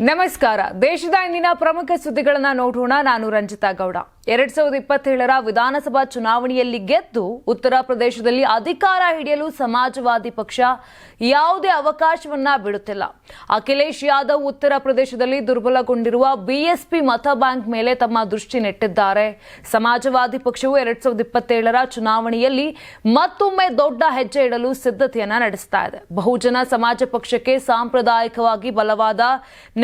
ನಮಸ್ಕಾರ. ದೇಶದ ಇಂದಿನ ಪ್ರಮುಖ ಸುದ್ದಿಗಳನ್ನ ನೋಡೋಣ. ನಾನು ರಂಜಿತಾ ಗೌಡ. ಎರಡ್ ಸಾವಿರದ ಇಪ್ಪತ್ತೇಳರ ವಿಧಾನಸಭಾ ಚುನಾವಣೆಯಲ್ಲಿ ಗೆದ್ದು ಉತ್ತರ ಪ್ರದೇಶದಲ್ಲಿ ಅಧಿಕಾರ ಹಿಡಿಯಲು ಸಮಾಜವಾದಿ ಪಕ್ಷ ಯಾವುದೇ ಅವಕಾಶವನ್ನ ಬಿಡುತ್ತಿಲ್ಲ ಅಖಿಲೇಶ್ ಯಾದವ್ ಉತ್ತರ ಪ್ರದೇಶದಲ್ಲಿ ದುರ್ಬಲಗೊಂಡಿರುವ ಬಿಎಸ್ಪಿ ಮತ ಬ್ಯಾಂಕ್ ಮೇಲೆ ತಮ್ಮ ದೃಷ್ಟಿ ನೆಟ್ಟಿದ್ದಾರೆ. ಸಮಾಜವಾದಿ ಪಕ್ಷವು ಎರಡ್ ಸಾವಿರದ ಇಪ್ಪತ್ತೇಳರ ಚುನಾವಣೆಯಲ್ಲಿ ಮತ್ತೊಮ್ಮೆ ದೊಡ್ಡ ಹೆಜ್ಜೆ ಇಡಲು ಸಿದ್ಧತೆಯನ್ನ ನಡೆಸ್ತಾ ಇದೆ. ಬಹುಜನ ಸಮಾಜ ಪಕ್ಷಕ್ಕೆ ಸಾಂಪ್ರದಾಯಿಕವಾಗಿ ಬಲವಾದ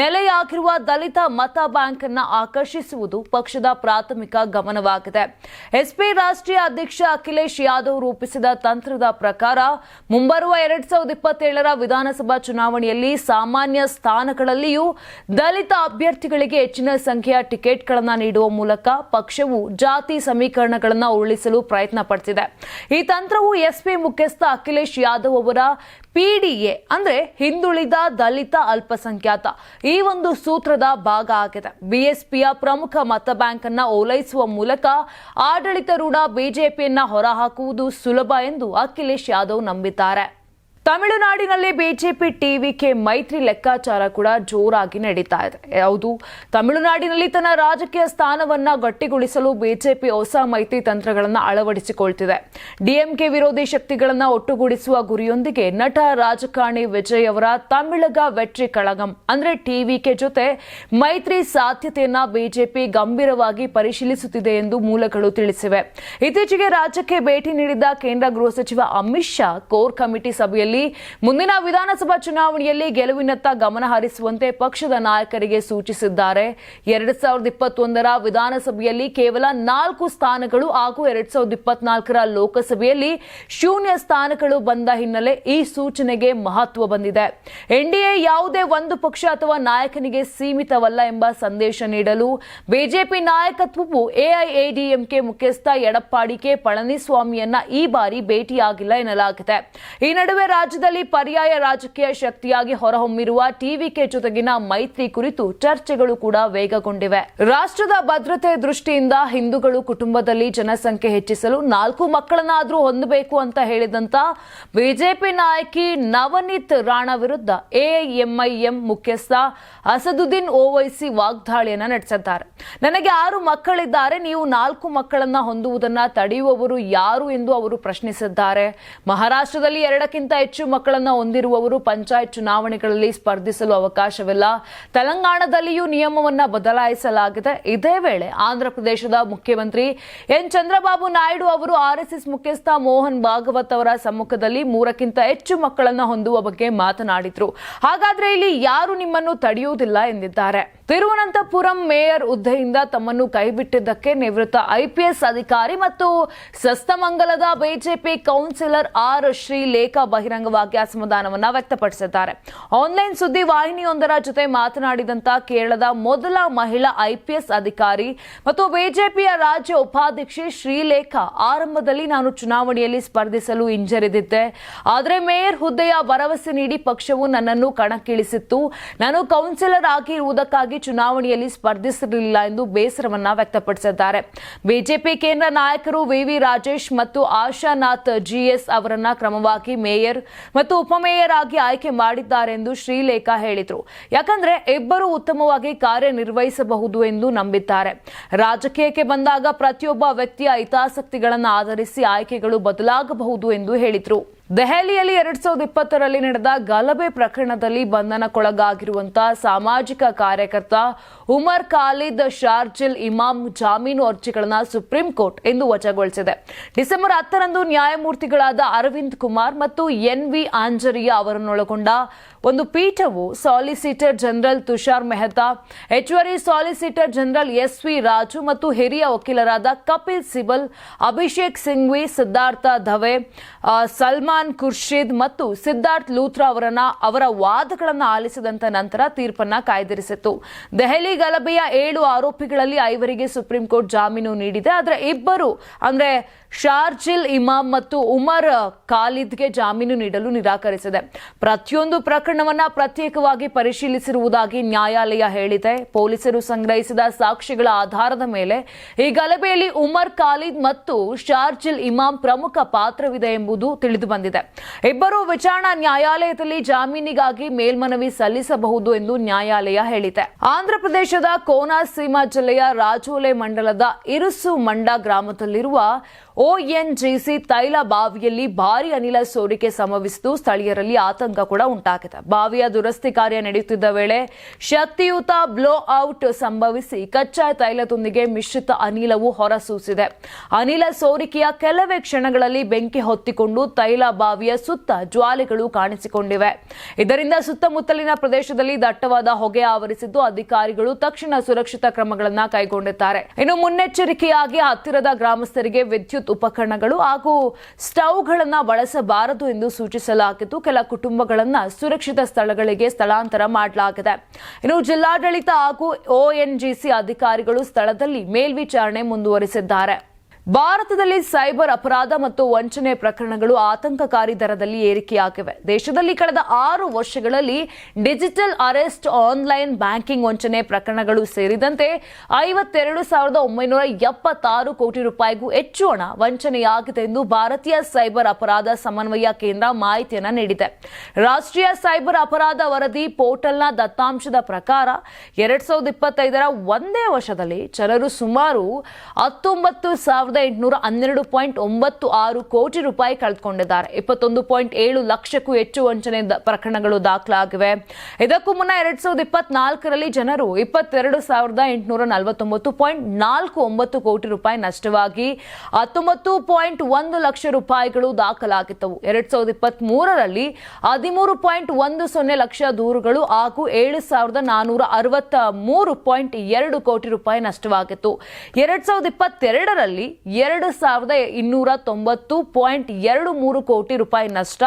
ನೆಲೆಯಾಗಿರುವ ದಲಿತ ಮತ ಬ್ಯಾಂಕ್ ಅನ್ನ ಆಕರ್ಷಿಸುವುದು ಪಕ್ಷದ ಪ್ರಾಥಮಿಕ ಗಮನವಾಗಿದೆ. ಎಸ್ಪಿ ರಾಷ್ಟ್ರೀಯ ಅಧ್ಯಕ್ಷ ಅಖಿಲೇಶ್ ಯಾದವ್ ರೂಪಿಸಿದ ತಂತ್ರದ ಪ್ರಕಾರ ಮುಂಬರುವ ಎರಡ್ ಸಾವಿರದ ಇಪ್ಪತ್ತೇಳರ ವಿಧಾನಸಭಾ ಚುನಾವಣೆಯಲ್ಲಿ ಸಾಮಾನ್ಯ ಸ್ಥಾನಗಳಲ್ಲಿಯೂ ದಲಿತ ಅಭ್ಯರ್ಥಿಗಳಿಗೆ ಹೆಚ್ಚಿನ ಸಂಖ್ಯೆಯ ಟಿಕೆಟ್ಗಳನ್ನು ನೀಡುವ ಮೂಲಕ ಪಕ್ಷವು ಜಾತಿ ಸಮೀಕರಣಗಳನ್ನು ಉರುಳಿಸಲು ಪ್ರಯತ್ನ ಪಡ್ತಿದೆ ಈ ತಂತ್ರವು ಎಸ್ಪಿ ಮುಖ್ಯಸ್ಥ ಅಖಿಲೇಶ್ ಯಾದವ್ ಅವರ ಪಿಡಿಎ ಅಂದ್ರೆ ಹಿಂದುಳಿದ ದಲಿತ ಅಲ್ಪಸಂಖ್ಯಾತ, ಈ ಒಂದು ಸೂತ್ರದ ಭಾಗ ಆಗಿದೆ. ಬಿಎಸ್ಪಿಯ ಪ್ರಮುಖ ಮತ ಬ್ಯಾಂಕ್ ಅನ್ನ ಓಲೈಸುವ ಮೂಲಕ ಆಡಳಿತಾರೂಢ ಬಿಜೆಪಿಯನ್ನ ಹೊರಹಾಕುವುದು ಸುಲಭ ಎಂದು ಅಖಿಲೇಶ್ ಯಾದವ್ ನಂಬಿದ್ದಾರೆ. ತಮಿಳುನಾಡಿನಲ್ಲಿ ಬಿಜೆಪಿ ಟಿವಿಕೆ ಮೈತ್ರಿ ಲೆಕ್ಕಾಚಾರ ಕೂಡ ಜೋರಾಗಿ ನಡೀತಾ ಇದೆ. ಹೌದು, ತಮಿಳುನಾಡಿನಲ್ಲಿ ತನ್ನ ರಾಜಕೀಯ ಸ್ಥಾನವನ್ನ ಗಟ್ಟಿಗೊಳಿಸಲು ಬಿಜೆಪಿ ಹೊಸ ಮೈತ್ರಿ ತಂತ್ರಗಳನ್ನು ಅಳವಡಿಸಿಕೊಳ್ತಿದೆ. ಡಿಎಂಕೆ ವಿರೋಧಿ ಶಕ್ತಿಗಳನ್ನ ಒಟ್ಟುಗೂಡಿಸುವ ಗುರಿಯೊಂದಿಗೆ ನಟ ರಾಜಕಾರಣಿ ವಿಜಯ್ ಅವರ ತಮಿಳಗ ವೆಟ್ರಿ ಕಳಗಂ, ಅಂದ್ರೆ ಟಿವಿಕೆ ಜೊತೆ ಮೈತ್ರಿ ಸಾಧ್ಯತೆಯನ್ನ ಬಿಜೆಪಿ ಗಂಭೀರವಾಗಿ ಪರಿಶೀಲಿಸುತ್ತಿದೆ ಎಂದು ಮೂಲಗಳು ತಿಳಿಸಿವೆ. ಇತ್ತೀಚೆಗೆ ರಾಜ್ಯಕ್ಕೆ ಭೇಟಿ ನೀಡಿದ್ದ ಕೇಂದ್ರ ಗೃಹ ಸಚಿವ ಅಮಿತ್ ಶಾ, ಕೋರ್ ಕಮಿಟಿ ಸಭೆಯಲ್ಲಿ ಮುಂದಿನ ವಿಧಾನಸಭಾ ಚುನಾವಣೆಯಲ್ಲಿ ಗೆಲುವಿನತ್ತ ಗಮನ ಹರಿಸುವಂತೆ ಪಕ್ಷದ ನಾಯಕರಿಗೆ ಸೂಚಿಸಿದ್ದಾರೆ. ಎರಡ್ ಸಾವಿರದ ಇಪ್ಪತ್ತೊಂದರ ವಿಧಾನಸಭೆಯಲ್ಲಿ ಕೇವಲ ನಾಲ್ಕು ಸ್ಥಾನಗಳು ಹಾಗೂ ಎರಡ್ ಸಾವಿರದ ಇಪ್ಪತ್ನಾಲ್ಕರ ಲೋಕಸಭೆಯಲ್ಲಿ ಶೂನ್ಯ ಸ್ಥಾನಗಳು ಬಂದ ಹಿನ್ನೆಲೆ ಈ ಸೂಚನೆಗೆ ಮಹತ್ವ ಬಂದಿದೆ. ಎನ್ಡಿಎ ಯಾವುದೇ ಒಂದು ಪಕ್ಷ ಅಥವಾ ನಾಯಕನಿಗೆ ಸೀಮಿತವಲ್ಲ ಎಂಬ ಸಂದೇಶ ನೀಡಲು ಬಿಜೆಪಿ ನಾಯಕತ್ವವು ಎಐಎಡಿಎಂಕೆ ಮುಖ್ಯಸ್ಥ ಎಡಪ್ಪಾಡಿ ಕೆ ಪಳನಿಸ್ವಾಮಿಯನ್ನ ಈ ಬಾರಿ ಭೇಟಿಯಾಗಿಲ್ಲ ಎನ್ನಲಾಗಿದೆ. ಈ ನಡುವೆ ರಾಜ್ಯದಲ್ಲಿ ಪರ್ಯಾಯ ರಾಜಕೀಯ ಶಕ್ತಿಯಾಗಿ ಹೊರಹೊಮ್ಮಿರುವ ಟಿವಿಕೆ ಜೊತೆಗಿನ ಮೈತ್ರಿ ಕುರಿತು ಚರ್ಚೆಗಳು ಕೂಡ ವೇಗಗೊಂಡಿವೆ. ರಾಷ್ಟ್ರದ ಭದ್ರತೆ ದೃಷ್ಟಿಯಿಂದ ಹಿಂದೂಗಳು ಕುಟುಂಬದಲ್ಲಿ ಜನಸಂಖ್ಯೆ ಹೆಚ್ಚಿಸಲು ನಾಲ್ಕು ಮಕ್ಕಳನ್ನಾದರೂ ಹೊಂದಬೇಕು ಅಂತ ಹೇಳಿದಂತ ಬಿಜೆಪಿ ನಾಯಕಿ ನವನೀತ್ ರಾಣಾ ವಿರುದ್ಧ ಎಐಎಂಐಎಂ ಮುಖ್ಯಸ್ಥ ಅಸದುದ್ದೀನ್ ಓವೈಸಿ ವಾಗ್ದಾಳಿಯನ್ನ ನಡೆಸಿದ್ದಾರೆ. ನನಗೆ ಆರು ಮಕ್ಕಳಿದ್ದಾರೆ, ನೀವು ನಾಲ್ಕು ಮಕ್ಕಳನ್ನ ಹೊಂದುವುದನ್ನ ತಡೆಯುವವರು ಯಾರು ಎಂದು ಅವರು ಪ್ರಶ್ನಿಸಿದ್ದಾರೆ. ಮಹಾರಾಷ್ಟ್ರದಲ್ಲಿ ಎರಡಕ್ಕಿಂತ ಮಕ್ಕಳನ್ನ ಹೊಂದಿರುವವರು ಪಂಚಾಯತ್ ಚುನಾವಣೆಗಳಲ್ಲಿ ಸ್ಪರ್ಧಿಸಲು ಅವಕಾಶವಿಲ್ಲ. ತೆಲಂಗಾಣದಲ್ಲಿಯೂ ನಿಯಮವನ್ನು ಬದಲಾಯಿಸಲಾಗಿದೆ. ಇದೇ ವೇಳೆ ಆಂಧ್ರಪ್ರದೇಶದ ಮುಖ್ಯಮಂತ್ರಿ ಎನ್. ಚಂದ್ರಬಾಬು ನಾಯ್ಡು ಅವರು ಆರ್ಎಸ್ಎಸ್ ಮುಖ್ಯಸ್ಥ ಮೋಹನ್ ಭಾಗವತ್ ಅವರ ಸಮ್ಮುಖದಲ್ಲಿ ಮೂರಕ್ಕಿಂತ ಹೆಚ್ಚು ಮಕ್ಕಳನ್ನು ಹೊಂದುವ ಬಗ್ಗೆ ಮಾತನಾಡಿದರು. ಹಾಗಾದರೆ ಇಲ್ಲಿ ಯಾರು ನಿಮ್ಮನ್ನು ತಡೆಯುವುದಿಲ್ಲ ಎಂದಿದ್ದಾರೆ. ತಿರುವನಂತಪುರಂ ಮೇಯರ್ ಹುದ್ದೆಯಿಂದ ತಮ್ಮನ್ನು ಕೈಬಿಟ್ಟಿದ್ದಕ್ಕೆ ನಿವೃತ್ತ ಐಪಿಎಸ್ ಅಧಿಕಾರಿ ಮತ್ತು ಸಸ್ತಮಂಗಲದ ಬಿಜೆಪಿ ಕೌನ್ಸಿಲರ್ ಆರ್ ಶ್ರೀಲೇಖಾ ಬಹಿರಂಗವಾಗಿ ಅಸಮಾಧಾನವನ್ನು ವ್ಯಕ್ತಪಡಿಸಿದ್ದಾರೆ. ಆನ್ಲೈನ್ ಸುದ್ದಿ ವಾಹಿನಿಯೊಂದರ ಜೊತೆ ಮಾತನಾಡಿದಂತ ಕೇರಳದ ಮೊದಲ ಮಹಿಳಾ ಐಪಿಎಸ್ ಅಧಿಕಾರಿ ಮತ್ತು ಬಿಜೆಪಿಯ ರಾಜ್ಯ ಉಪಾಧ್ಯಕ್ಷೆ ಶ್ರೀಲೇಖಾ ಆರಂಭದಲ್ಲಿ ನಾನು ಚುನಾವಣೆಯಲ್ಲಿ ಸ್ಪರ್ಧಿಸಲು ಹಿಂಜರಿದಿದ್ದೆ. ಆದರೆ ಮೇಯರ್ ಹುದ್ದೆಯ ಭರವಸೆ ನೀಡಿ ಪಕ್ಷವು ನನ್ನನ್ನು ಕಣಕ್ಕಿಳಿಸಿತ್ತು. ನಾನು ಕೌನ್ಸಿಲರ್ ಚುನಾವಣೆಯಲ್ಲಿ ಸ್ಪರ್ಧಿಸಿರಲಿಲ್ಲ ಎಂದು ಬೇಸರವನ್ನ ವ್ಯಕ್ತಪಡಿಸಿದ್ದಾರೆ. ಬಿಜೆಪಿ ಕೇಂದ್ರ ನಾಯಕರು ವಿವಿ ರಾಜೇಶ್ ಮತ್ತು ಆಶಾನಾಥ್ ಜಿಎಸ್ ಅವರನ್ನ ಕ್ರಮವಾಗಿ ಮೇಯರ್ ಮತ್ತು ಉಪಮೇಯರ್ ಆಗಿ ಆಯ್ಕೆ ಮಾಡಿದ್ದಾರೆ ಎಂದು ಶ್ರೀಲೇಖಾ ಹೇಳಿದರು. ಯಾಕಂದ್ರೆ ಇಬ್ಬರು ಉತ್ತಮವಾಗಿ ಕಾರ್ಯನಿರ್ವಹಿಸಬಹುದು ಎಂದು ನಂಬಿದ್ದಾರೆ. ರಾಜಕೀಯಕ್ಕೆ ಬಂದಾಗ ಪ್ರತಿಯೊಬ್ಬ ವ್ಯಕ್ತಿಯ ಹಿತಾಸಕ್ತಿಗಳನ್ನು ಆಧರಿಸಿ ಆಯ್ಕೆಗಳು ಬದಲಾಗಬಹುದು ಎಂದು ಹೇಳಿದರು. ದೆಹಲಿಯಲ್ಲಿ ಎರಡ್ ಸಾವಿರದ ಇಪ್ಪತ್ತರಲ್ಲಿ ನಡೆದ ಗಲಭೆ ಪ್ರಕರಣದಲ್ಲಿ ಬಂಧನಕ್ಕೊಳಗಾಗಿರುವಂತಹ ಸಾಮಾಜಿಕ ಕಾರ್ಯಕರ್ತ ಉಮರ್ ಖಾಲಿದ್ ಶಾರ್ಜಿಲ್ ಇಮಾಮ್ ಜಾಮೀನು ಅರ್ಜಿಗಳನ್ನು ಸುಪ್ರೀಂ ಕೋರ್ಟ್ ಇಂದು ವಜಾಗೊಳಿಸಿದೆ. ಡಿಸೆಂಬರ್ ಹತ್ತರಂದು ನ್ಯಾಯಮೂರ್ತಿಗಳಾದ ಅರವಿಂದ್ ಕುಮಾರ್ ಮತ್ತು ಎನ್ ವಿ ಆಂಜರಿಯಾ ಅವರನ್ನೊಳಗೊಂಡ ಒಂದು ಪೀಠವು ಸಾಲಿಸಿಟರ್ ಜನರಲ್ ತುಷಾರ್ ಮೆಹ್ತಾ, ಹೆಚ್ಚುವರಿ solicitor general S V Raju ಮತ್ತು ಹಿರಿಯ ವಕೀಲರಾದ ಕಪಿಲ್ ಸಿಬಲ್, ಅಭಿಷೇಕ್ ಸಿಂಘ್ವಿ, ಸಿದ್ಧಾರ್ಥ ಧವೆ ಸಲ್ಮಾನ್ ಖುರ್ಷಿದ್ ಮತ್ತು ಸಿದ್ಧಾರ್ಥ್ ಲೂಥ್ರಾ ಅವರನ್ನ ಅವರ ವಾದಗಳನ್ನು ಆಲಿಸಿದಂತ ನಂತರ ತೀರ್ಪನ್ನ ಕಾಯ್ದಿರಿಸಿತ್ತು. ದೆಹಲಿ ಗಲಭೆಯ ಏಳು ಆರೋಪಿಗಳಲ್ಲಿ ಐವರಿಗೆ ಸುಪ್ರೀಂ ಕೋರ್ಟ್ ಜಾಮೀನು ನೀಡಿದೆ. ಆದರೆ ಇಬ್ಬರು, ಅಂದ್ರೆ ಶಾರ್ಜಿಲ್ ಇಮಾಮ್ ಮತ್ತು ಉಮರ್ ಖಾಲಿದ್ಗೆ ಜಾಮೀನು ನೀಡಲು ನಿರಾಕರಿಸಿದೆ. ಪ್ರತಿಯೊಂದು ಪ್ರಕರಣ ಪ್ರಕರಣವನ್ನ ಪ್ರತ್ಯೇಕವಾಗಿ ಪರಿಶೀಲಿಸಿರುವುದಾಗಿ ನ್ಯಾಯಾಲಯ ಹೇಳಿದೆ. ಪೊಲೀಸರು ಸಂಗ್ರಹಿಸಿದ ಸಾಕ್ಷಿಗಳ ಆಧಾರದ ಮೇಲೆ ಈ ಗಲಭೆಯಲ್ಲಿ ಉಮರ್ ಖಾಲಿದ್ ಮತ್ತು ಶಾರ್ಜಿಲ್ ಇಮಾಮ್ ಪ್ರಮುಖ ಪಾತ್ರವಿದೆ ಎಂಬುದು ತಿಳಿದು ಬಂದಿದೆ ಇಬ್ಬರು ವಿಚಾರಣಾ ನ್ಯಾಯಾಲಯದಲ್ಲಿ ಜಾಮೀನಿಗಾಗಿ ಮೇಲ್ಮನವಿ ಸಲ್ಲಿಸಬಹುದು ಎಂದು ನ್ಯಾಯಾಲಯ ಹೇಳಿದೆ. ಆಂಧ್ರಪ್ರದೇಶದ ಕೋನಾಸೀಮಾ ಜಿಲ್ಲೆಯ ರಾಜೋಲೆ ಮಂಡಲದ ಇರುಸು ಮಂಡ ಗ್ರಾಮದಲ್ಲಿರುವ ಒಎನ್ಜಿಸಿ ತೈಲ ಬಾವಿಯಲ್ಲಿ ಭಾರಿ ಅನಿಲ ಸೋರಿಕೆ ಸಂಭವಿಸಿದ್ದು ಸ್ಥಳೀಯರಲ್ಲಿ ಆತಂಕ ಕೂಡ ಉಂಟಾಗಿದೆ. ಬಾವಿಯ ದುರಸ್ತಿ ಕಾರ್ಯ ನಡೆಯುತ್ತಿದ್ದ ವೇಳೆ ಶಕ್ತಿಯುತ ಬ್ಲೋ ಔಟ್ ಸಂಭವಿಸಿ ಕಚ್ಚಾ ತೈಲದೊಂದಿಗೆ ಮಿಶ್ರಿತ ಅನಿಲವು ಹೊರಸೂಸಿದೆ. ಅನಿಲ ಸೋರಿಕೆಯ ಕೆಲವೇ ಕ್ಷಣಗಳಲ್ಲಿ ಬೆಂಕಿ ಹೊತ್ತಿಕೊಂಡು ತೈಲ ಬಾವಿಯ ಸುತ್ತ ಜ್ವಾಲೆಗಳು ಕಾಣಿಸಿಕೊಂಡಿವೆ. ಇದರಿಂದ ಸುತ್ತಮುತ್ತಲಿನ ಪ್ರದೇಶದಲ್ಲಿ ದಟ್ಟವಾದ ಹೊಗೆ ಆವರಿಸಿದ್ದು ಅಧಿಕಾರಿಗಳು ತಕ್ಷಣ ಸುರಕ್ಷಿತ ಕ್ರಮಗಳನ್ನು ಕೈಗೊಂಡಿದ್ದಾರೆ. ಇನ್ನು ಮುನ್ನೆಚ್ಚರಿಕೆಯಾಗಿ ಹತ್ತಿರದ ಗ್ರಾಮಸ್ಥರಿಗೆ ವಿದ್ಯುತ್ ಉಪಕರಣಗಳು ಹಾಗೂ ಸ್ಟವ್ಗಳನ್ನು ಬಳಸಬಾರದು ಎಂದು ಸೂಚಿಸಲಾಗಿದ್ದು, ಕೆಲ ಕುಟುಂಬಗಳನ್ನು ಸುರಕ್ಷಿತ ಸ್ಥಳಗಳಿಗೆ ಸ್ಥಳಾಂತರ ಮಾಡಲಾಗಿದೆ. ಇನ್ನು ಜಿಲ್ಲಾಡಳಿತ ಹಾಗೂ ಒಎನ್ಜಿಸಿ ಅಧಿಕಾರಿಗಳು ಸ್ಥಳದಲ್ಲಿ ಮೇಲ್ವಿಚಾರಣೆ ಮುಂದುವರಿಸಿದ್ದಾರೆ. ಭಾರತದಲ್ಲಿ ಸೈಬರ್ ಅಪರಾಧ ಮತ್ತು ವಂಚನೆ ಪ್ರಕರಣಗಳು ಆತಂಕಕಾರಿ ದರದಲ್ಲಿ ಏರಿಕೆಯಾಗಿವೆ. ದೇಶದಲ್ಲಿ ಕಳೆದ ಆರು ವರ್ಷಗಳಲ್ಲಿ ಡಿಜಿಟಲ್ ಅರೆಸ್ಟ್, ಆನ್ಲೈನ್ ಬ್ಯಾಂಕಿಂಗ್ ವಂಚನೆ ಪ್ರಕರಣಗಳು ಸೇರಿದಂತೆ ಐವತ್ತೆರಡು ಸಾವಿರದ ಒಂಬೈನೂರ ಎಪ್ಪತ್ತಾರು ಕೋಟಿ ರೂಪಾಯಿಗೂ ಹೆಚ್ಚು ಹಣ ವಂಚನೆಯಾಗಿದೆ ಎಂದು ಭಾರತೀಯ ಸೈಬರ್ ಅಪರಾಧ ಸಮನ್ವಯ ಕೇಂದ್ರ ಮಾಹಿತಿಯನ್ನು ನೀಡಿದೆ. ರಾಷ್ಟ್ರೀಯ ಸೈಬರ್ ಅಪರಾಧ ವರದಿ ಪೋರ್ಟಲ್ನ ದತ್ತಾಂಶದ ಪ್ರಕಾರ ಎರಡ್ ಸಾವಿರದ ಇಪ್ಪತ್ತೈದರ ಒಂದೇ ವರ್ಷದಲ್ಲಿ ಜನರು ಸುಮಾರು ಹತ್ತೊಂಬತ್ತು ಸಾವಿರದ ಎಂಟುನೂರ ಹನ್ನೆರಡು ಪಾಯಿಂಟ್ ಒಂಬತ್ತು ಆರು ಕೋಟಿ ರೂಪಾಯಿ ಕಳೆದುಕೊಂಡಿದ್ದಾರೆ. ಇಪ್ಪತ್ತೊಂದು ಪಾಯಿಂಟ್ ಏಳು ಲಕ್ಷಕ್ಕೂ ಹೆಚ್ಚು ವಂಚನೆ ಪ್ರಕರಣಗಳು ದಾಖಲಾಗಿವೆ. ಇದಕ್ಕೂ ಮುನ್ನ ಎರಡ್ ಸಾವಿರದ ಇಪ್ಪತ್ನಾಲ್ಕರಲ್ಲಿ ಜನರು ಇಪ್ಪತ್ತೆರಡು ಸಾವಿರದ ಎಂಟುನೂರ ನಲವತ್ತೊಂಬತ್ತು ಪಾಯಿಂಟ್ ನಾಲ್ಕು ಒಂಬತ್ತು ಕೋಟಿ ರೂಪಾಯಿ ನಷ್ಟವಾಗಿ ಹತ್ತೊಂಬತ್ತು ಪಾಯಿಂಟ್ ಒಂದು ಲಕ್ಷ ರೂಪಾಯಿಗಳು ದಾಖಲಾಗಿದ್ದವು. ಎರಡ್ ಸಾವಿರದ ಇಪ್ಪತ್ತ್ ಮೂರರಲ್ಲಿ ಹದಿಮೂರು ಪಾಯಿಂಟ್ ಒಂದು ಸೊನ್ನೆ ಲಕ್ಷ ದೂರುಗಳು ಹಾಗೂ ಏಳು ಸಾವಿರದ ನಾನೂರ ಅರವತ್ತ ಮೂರು ಪಾಯಿಂಟ್ ಎರಡು ಕೋಟಿ ರೂಪಾಯಿ ನಷ್ಟವಾಗಿತ್ತು. ಎರಡ್ ಸಾವಿರದ ಇಪ್ಪತ್ತೆರಡರಲ್ಲಿ ಎರಡು ಸಾವಿರದ ಇನ್ನೂರ ತೊಂಬತ್ತು ಪಾಯಿಂಟ್ ಎರಡು ಮೂರು ಕೋಟಿ ರೂಪಾಯಿ ನಷ್ಟ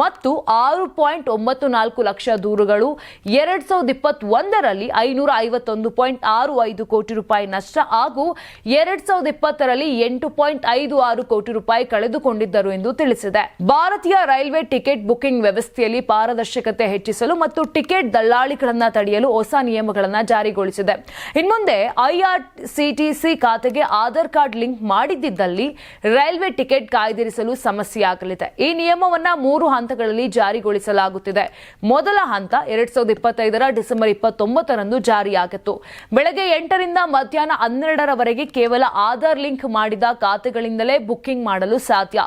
ಮತ್ತು ಆರು ಪಾಯಿಂಟ್ ಒಂಬತ್ತು ನಾಲ್ಕು ಲಕ್ಷ ದೂರುಗಳು. ಎರಡು ಸಾವಿರದ ಇಪ್ಪತ್ತೊಂದರಲ್ಲಿ ಐನೂರ ಐವತ್ತೊಂದು ಪಾಯಿಂಟ್ ಆರು ಐದು ಕೋಟಿ ರೂಪಾಯಿ ನಷ್ಟ ಹಾಗೂ ಎರಡು ಸಾವಿರದ ಇಪ್ಪತ್ತರಲ್ಲಿ ಎಂಟು ಪಾಯಿಂಟ್ ಐದು ಆರು ಕೋಟಿ ರೂಪಾಯಿ ಕಳೆದುಕೊಂಡಿದ್ದರು ಎಂದು ತಿಳಿಸಿದೆ. ಭಾರತೀಯ ರೈಲ್ವೆ ಟಿಕೆಟ್ ಬುಕಿಂಗ್ ವ್ಯವಸ್ಥೆಯಲ್ಲಿ ಪಾರದರ್ಶಕತೆ ಹೆಚ್ಚಿಸಲು ಮತ್ತು ಟಿಕೆಟ್ ದಲ್ಲಾಳಿಗಳನ್ನು ತಡೆಯಲು ಹೊಸ ನಿಯಮಗಳನ್ನು ಜಾರಿಗೊಳಿಸಿದೆ. ಇನ್ಮುಂದೆ ಐಆರ್ಸಿಟಿಸಿ ಖಾತೆಗೆ ಆಧಾರ್ ಕಾರ್ಡ್ ಲಿಂಕ್ ಮಾಡಿದ್ದಲ್ಲಿ ರೈಲ್ವೆ ಟಿಕೆಟ್ ಕಾಯ್ದಿರಿಸಲು ಸಮಸ್ಯೆಯಾಗಲಿದೆ ಈ ನಿಯಮವನ್ನ ಮೂರು ಹಂತಗಳಲ್ಲಿ ಜಾರಿಗೊಳಿಸಲಾಗುತ್ತಿದೆ. ಮೊದಲ ಹಂತ ಎರಡ್ ಸಾವಿರದ ಇಪ್ಪತ್ತೈದರ ಡಿಸೆಂಬರ್ ಇಪ್ಪತ್ತೊಂಬತ್ತರಂದು ಜಾರಿಯಾಗಿತ್ತು. ಬೆಳಗ್ಗೆ ಎಂಟರಿಂದ ಮಧ್ಯಾಹ್ನ ಹನ್ನೆರಡರವರೆಗೆ ಕೇವಲ ಆಧಾರ್ ಲಿಂಕ್ ಮಾಡಿದ ಖಾತೆಗಳಿಂದಲೇ ಬುಕ್ಕಿಂಗ್ ಮಾಡಲು ಸಾಧ್ಯ.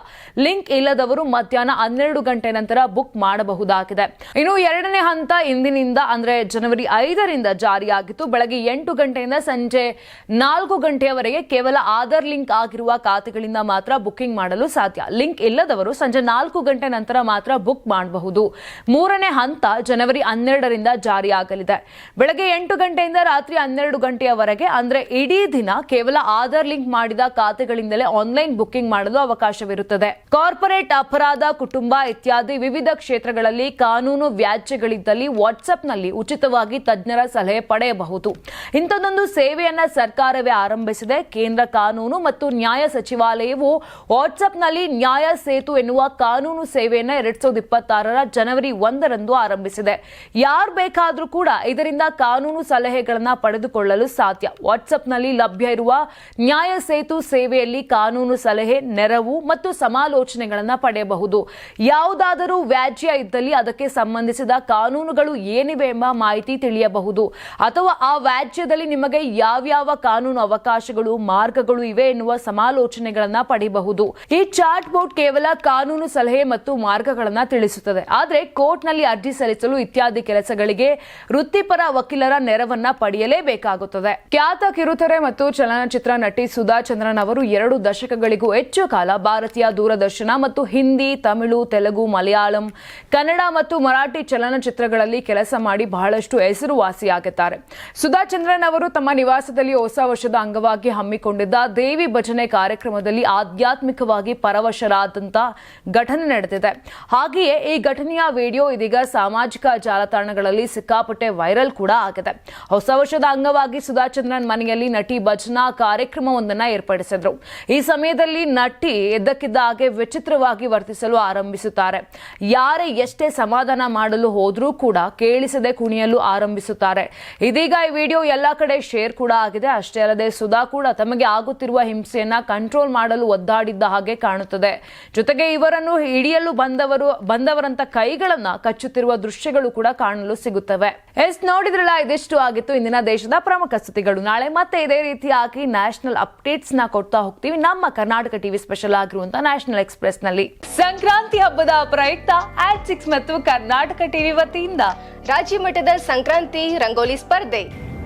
ಲಿಂಕ್ ಇಲ್ಲದವರು ಮಧ್ಯಾಹ್ನ ಹನ್ನೆರಡು ಗಂಟೆ ನಂತರ ಬುಕ್ ಮಾಡಬಹುದಾಗಿದೆ. ಇನ್ನು ಎರಡನೇ ಹಂತ ಇಂದಿನಿಂದ, ಅಂದ್ರೆ ಜನವರಿ ಐದರಿಂದ ಜಾರಿಯಾಗಿತ್ತು. ಬೆಳಗ್ಗೆ ಎಂಟು ಗಂಟೆಯಿಂದ ಸಂಜೆ ನಾಲ್ಕು ಗಂಟೆಯವರೆಗೆ ಕೇವಲ ಆಧಾರ್ ಲಿಂಕ್ ಆಗಿರುವ ಖಾತೆಗಳಿಂದ ಮಾತ್ರ ಬುಕ್ಕಿಂಗ್ ಮಾಡಲು ಸಾಧ್ಯ. ಲಿಂಕ್ ಇಲ್ಲದವರು ಸಂಜೆ ನಾಲ್ಕು ಗಂಟೆ ನಂತರ ಮಾತ್ರ ಬುಕ್ ಮಾಡಬಹುದು. ಮೂರನೇ ಹಂತ ಜನವರಿ ಹನ್ನೆರಡರಿಂದ ಜಾರಿಯಾಗಲಿದೆ. ಬೆಳಗ್ಗೆ ಎಂಟು ಗಂಟೆಯಿಂದ ರಾತ್ರಿ ಹನ್ನೆರಡು ಗಂಟೆಯವರೆಗೆ, ಅಂದ್ರೆ ಇಡೀ ದಿನ ಕೇವಲ ಆಧಾರ್ ಲಿಂಕ್ ಮಾಡಿದ ಖಾತೆಗಳಿಂದಲೇ ಆನ್ಲೈನ್ ಬುಕ್ಕಿಂಗ್ ಮಾಡಲು ಅವಕಾಶವಿರುತ್ತದೆ. ಕಾರ್ಪೊರೇಟ್ ಅಪರಾಧ, ಕುಟುಂಬ ಇತ್ಯಾದಿ ವಿವಿಧ ಕ್ಷೇತ್ರಗಳಲ್ಲಿ ಕಾನೂನು ವ್ಯಾಜ್ಯಗಳಿದ್ದಲ್ಲಿ ವಾಟ್ಸ್ಆಪ್ನಲ್ಲಿ ಉಚಿತವಾಗಿ ತಜ್ಞರ ಸಲಹೆ ಪಡೆಯಬಹುದು. ಇಂಥದೊಂದು ಸೇವೆಯನ್ನ ಸರ್ಕಾರವೇ ಆರಂಭಿಸಿದೆ. ಕೇಂದ್ರ ಕಾನೂನು ಮತ್ತು ನ್ಯಾಯ ಸಚಿವಾಲಯವು ವಾಟ್ಸ್ಆಪ್ನಲ್ಲಿ ನ್ಯಾಯ ಸೇತು ಎನ್ನುವ ಕಾನೂನು ಸೇವೆಯನ್ನು ಎರಡ್ ಸಾವಿರದ ಇಪ್ಪತ್ತಾರರ ಜನವರಿ ಒಂದರಂದು ಆರಂಭಿಸಿದೆ. ಯಾರು ಬೇಕಾದರೂ ಕೂಡ ಇದರಿಂದ ಕಾನೂನು ಸಲಹೆಗಳನ್ನು ಪಡೆದುಕೊಳ್ಳಲು ಸಾಧ್ಯ. ವಾಟ್ಸ್ಆಪ್ನಲ್ಲಿ ಲಭ್ಯ ಇರುವ ನ್ಯಾಯ ಸೇತು ಸೇವೆಯಲ್ಲಿ ಕಾನೂನು ಸಲಹೆ, ನೆರವು ಮತ್ತು ಸಮಾಲೋಚನೆಗಳನ್ನು ಪಡೆಯಬಹುದು. ಯಾವುದಾದರೂ ವ್ಯಾಜ್ಯ ಇದ್ದಲ್ಲಿ ಅದಕ್ಕೆ ಸಂಬಂಧಿಸಿದ ಕಾನೂನುಗಳು ಏನಿವೆ ಎಂಬ ಮಾಹಿತಿ ತಿಳಿಯಬಹುದು. ಅಥವಾ ಆ ವ್ಯಾಜ್ಯದಲ್ಲಿ ನಿಮಗೆ ಯಾವ್ಯಾವ ಕಾನೂನು ಅವಕಾಶಗಳು, ಮಾರ್ಗಗಳು ಇವೆ ಎನ್ನುವ ಸಮಾಲೋಚನೆಗಳನ್ನ ಪಡೆಯಬಹುದು ಈ ಚಾಟ್ ಬೋರ್ಡ್ ಕೇವಲ ಕಾನೂನು ಸಲಹೆ ಮತ್ತು ಮಾರ್ಗಗಳನ್ನ ತಿಳಿಸುತ್ತದೆ. ಆದರೆ ಕೋರ್ಟ್ನಲ್ಲಿ ಅರ್ಜಿ ಸಲ್ಲಿಸಲು ಇತ್ಯಾದಿ ಕೆಲಸಗಳಿಗೆ ವೃತ್ತಿಪರ ವಕೀಲರ ನೆರವನ್ನ ಪಡೆಯಲೇಬೇಕಾಗುತ್ತದೆ. ಖ್ಯಾತ ಕಿರುತೆರೆ ಮತ್ತು ಚಲನಚಿತ್ರ ನಟಿ ಸುಧಾ ಚಂದ್ರನ್ ಅವರು ಎರಡು ದಶಕಗಳಿಗೂ ಹೆಚ್ಚು ಕಾಲ ಭಾರತೀಯ ದೂರದರ್ಶನ ಮತ್ತು ಹಿಂದಿ, ತಮಿಳು, ತೆಲುಗು, ಮಲಯಾಳಂ, ಕನ್ನಡ ಮತ್ತು ಮರಾಠಿ ಚಲನಚಿತ್ರಗಳಲ್ಲಿ ಕೆಲಸ ಮಾಡಿ ಬಹಳಷ್ಟು ಹೆಸರುವಾಸಿಯಾಗುತ್ತಾರೆ ಸುಧಾ ಚಂದ್ರನ್ ಅವರು ತಮ್ಮ ನಿವಾಸದಲ್ಲಿ ಹೊಸ ವರ್ಷದ ಅಂಗವಾಗಿ ಹಮ್ಮಿಕೊಂಡಿದ್ದ ದೇವಿ ಭಜನೆ ಕಾರ್ಯಕ್ರಮದಲ್ಲಿ ಆಧ್ಯಾತ್ಮಿಕವಾಗಿ ಪರವಶರಾದಂತ ಘಟನೆ ನಡೆದಿದೆ. ಹಾಗೆಯೇ ಈ ಘಟನೆಯ ವಿಡಿಯೋ ಇದೀಗ ಸಾಮಾಜಿಕ ಜಾಲತಾಣಗಳಲ್ಲಿ ಸಿಕ್ಕಾಪಟ್ಟೆ ವೈರಲ್ ಕೂಡ ಆಗಿದೆ. ಹೊಸ ವರ್ಷದ ಅಂಗವಾಗಿ ಸುಧಾಚಂದ್ರನ್ ಮನೆಯಲ್ಲಿ ನಟಿ ಭಜನಾ ಕಾರ್ಯಕ್ರಮವೊಂದನ್ನ ಏರ್ಪಡಿಸಿದ್ರು. ಈ ಸಮಯದಲ್ಲಿ ನಟಿ ಎದ್ದಕ್ಕಿದ್ದ ಹಾಗೆ ವಿಚಿತ್ರವಾಗಿ ವರ್ತಿಸಲು ಆರಂಭಿಸುತ್ತಾರೆ. ಯಾರೇ ಎಷ್ಟೇ ಸಮಾಧಾನ ಮಾಡಲು ಹೋದರೂ ಕೂಡ ಕೇಳಿಸದೆ ಕುಣಿಯಲು ಆರಂಭಿಸುತ್ತಾರೆ. ಇದೀಗ ಈ ವಿಡಿಯೋ ಎಲ್ಲಾ ಕಡೆ ಶೇರ್ ಕೂಡ ಆಗಿದೆ. ಅಷ್ಟೇ ಅಲ್ಲದೆ ಸುಧಾ ಕೂಡ ತಮಗೆ ಆಗುತ್ತಿರುವ ಹಿಂಸೆಯನ್ನ ಕಂಟ್ರೋಲ್ ಮಾಡಲು ಒದ್ದಾಡಿದ್ದ ಹಾಗೆ ಕಾಣುತ್ತದೆ. ಜೊತೆಗೆ ಇವರನ್ನು ಹಿಡಿಯಲು ಬಂದವರು, ಬಂದವರಂತ ಕೈಗಳನ್ನ ಕಚ್ಚುತ್ತಿರುವ ದೃಶ್ಯಗಳು ಕೂಡ ಕಾಣಲು ಸಿಗುತ್ತವೆ. ಎಸ್, ನೋಡಿದ್ರಲ್ಲ, ಇದಿಷ್ಟು ಆಗಿತ್ತು. ಇಂದಿನ ದೇಶದ ಪ್ರಮುಖ ಸುದ್ದಿಗಳು. ನಾಳೆ ಮತ್ತೆ ಇದೇ ರೀತಿಯಾಗಿ ನ್ಯಾಷನಲ್ ಅಪ್ಡೇಟ್ಸ್ನ ಕೊಡ್ತಾ ಹೋಗ್ತೀವಿ. ನಮ್ಮ ಕರ್ನಾಟಕ ಟಿವಿ ಸ್ಪೆಷಲ್ ಆಗಿರುವಂತಹ ನ್ಯಾಷನಲ್ ಎಕ್ಸ್ಪ್ರೆಸ್ನಲ್ಲಿ. ಸಂಕ್ರಾಂತಿ ಹಬ್ಬದ ಪ್ರಯುಕ್ತ ಆಟ್ ಸಿಕ್ಸ್ ಮತ್ತು ಕರ್ನಾಟಕ ಟಿವಿ ವತಿಯಿಂದ ರಾಜ್ಯ ಮಟ್ಟದ ಸಂಕ್ರಾಂತಿ ರಂಗೋಲಿ ಸ್ಪರ್ಧೆ.